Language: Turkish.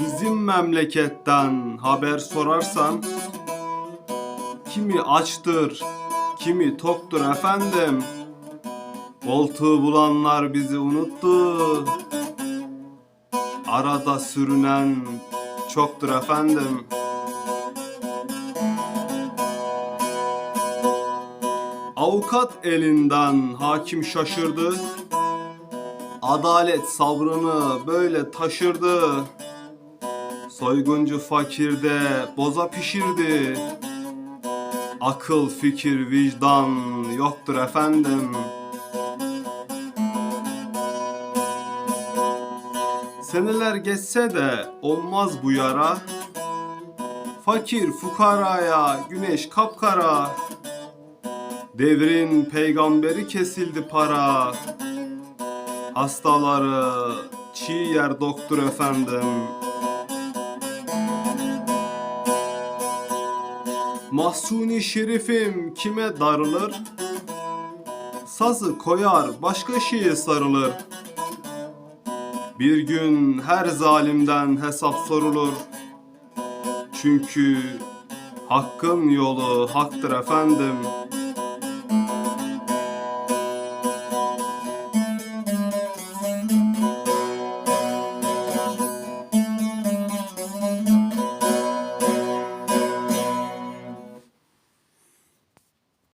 Bizim memleketten haber sorarsan Kimi açtır, kimi toktur efendim. Koltuğu bulanlar bizi unuttu. Arada sürünen çoktur efendim. Avukat elinden hakim şaşırdı. Adalet sabrını böyle taşırdı Soyguncu fakirde boza pişirdi. Akıl, fikir, vicdan yoktur efendim. Seneler geçse de olmaz bu yara. Fakir fukaraya güneş kapkara. Devrin peygamberi kesildi para. Hastaları çiğ yer doktor efendim Mahsuni şerifim kime darılır? Sazı koyar başka şeye sarılır. Bir gün her zalimden hesap sorulur. Çünkü hakkın yolu haktır efendim.